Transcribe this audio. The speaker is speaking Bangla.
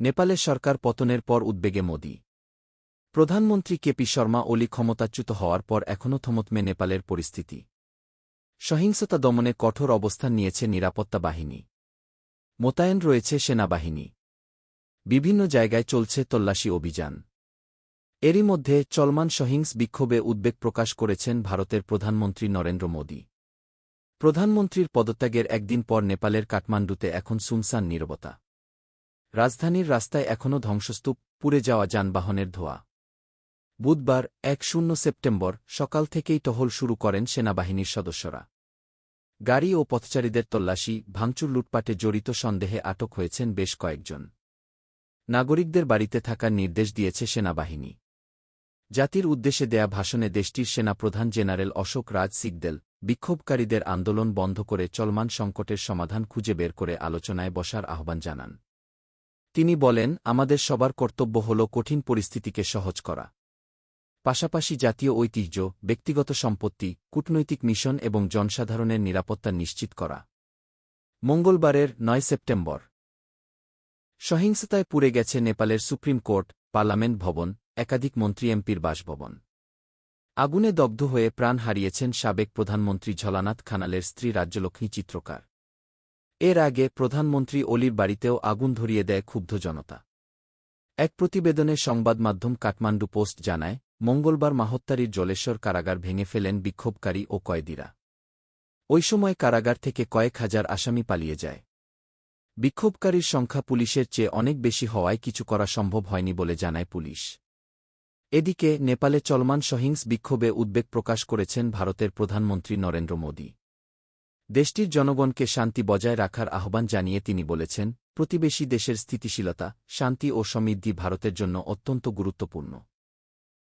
নেপালের সরকার পতনের পর উদ্বেগে মোদি। প্রধানমন্ত্রী কেপি শর্মা ওলি ক্ষমতাচ্যুত হওয়ার পর এখনও থমথমে নেপালের পরিস্থিতি। সহিংসতা দমনে কঠোর অবস্থান নিয়েছে নিরাপত্তা বাহিনী। মোতায়েন রয়েছে সেনাবাহিনী। বিভিন্ন জায়গায় চলছে তল্লাশি অভিযান। এরই মধ্যে চলমান সহিংস বিক্ষোভে উদ্বেগ প্রকাশ করেছেন ভারতের প্রধানমন্ত্রী নরেন্দ্র মোদী। প্রধানমন্ত্রীর পদত্যাগের একদিন পর নেপালের কাঠমান্ডুতে এখন সুনসান নীরবতা। রাজধানীর রাস্তায় এখনও ধ্বংসস্তূপ, পুড়ে যাওয়া যানবাহনের ধোয়া। বুধবার, এক শূন্য সেপ্টেম্বর, সকাল থেকেই টহল শুরু করেন সেনাবাহিনীর সদস্যরা। গাড়ি ও পথচারীদের তল্লাশি, ভাঙচুর লুটপাটে জড়িত সন্দেহে আটক হয়েছেন বেশ কয়েকজন। নাগরিকদের বাড়িতে থাকার নির্দেশ দিয়েছে সেনাবাহিনী। জাতির উদ্দেশ্যে দেয়া ভাষণে দেশটির সেনাপ্রধান জেনারেল অশোক রাজ সিগদেল, বিক্ষোভকারীদের আন্দোলন বন্ধ করে চলমান সংকটের সমাধান খুঁজে বের করে আলোচনায় বসার আহ্বান জানান। তিনি বলেন, আমাদের সবার কর্তব্য হল কঠিন পরিস্থিতিকে সহজ করা। পাশাপাশি জাতীয় ঐতিহ্য, ব্যক্তিগত সম্পত্তি, কূটনৈতিক মিশন এবং জনসাধারণের নিরাপত্তা নিশ্চিত করা। মঙ্গলবারের নয় সেপ্টেম্বর। সহিংসতায় পুড়ে গেছে নেপালের সুপ্রিম কোর্ট, পার্লামেন্ট ভবন, একাধিক মন্ত্রী এমপির বাসভবন। আগুনে দগ্ধ হয়ে প্রাণ হারিয়েছেন সাবেক প্রধানমন্ত্রী ঝলানাথ খানালের স্ত্রী রাজ্যলক্ষ্মী চিত্রকার। এর আগে প্রধানমন্ত্রী অলির বাড়িতেও আগুন ধরিয়ে দেয় ক্ষুব্ধ জনতা। এক প্রতিবেদনে সংবাদ মাধ্যম কাঠমান্ডু পোস্ট জানায়, মঙ্গলবার মাহত্তারির জলেশ্বর কারাগার ভেঙে ফেলেন বিক্ষোভকারী ও কয়েদিরা। ওই সময় কারাগার থেকে কয়েক হাজার আসামি পালিয়ে যায়। বিক্ষোভকারীর সংখ্যা পুলিশের চেয়ে অনেক বেশি হওয়ায় কিছু করা সম্ভব হয়নি বলে জানায় পুলিশ। এদিকে নেপালে চলমান সহিংস বিক্ষোভে উদ্বেগ প্রকাশ করেছেন ভারতের প্রধানমন্ত্রী নরেন্দ্র মোদী। দেশটির জনগণকে শান্তি বজায় রাখার আহ্বান জানিয়ে তিনি বলেছেন, প্রতিবেশী দেশের স্থিতিশীলতা, শান্তি ও সমৃদ্ধি ভারতের জন্য অত্যন্ত গুরুত্বপূর্ণ।